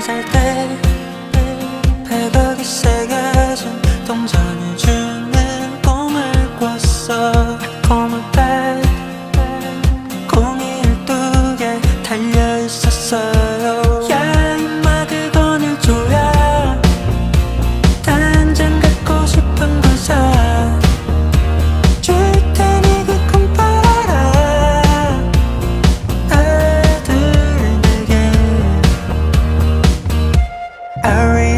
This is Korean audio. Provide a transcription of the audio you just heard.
잠잘 때 배가 세게 진 동전을 주는 꿈을 꿨어. 꿈을 빼 공이 열두 개 달려있었어. I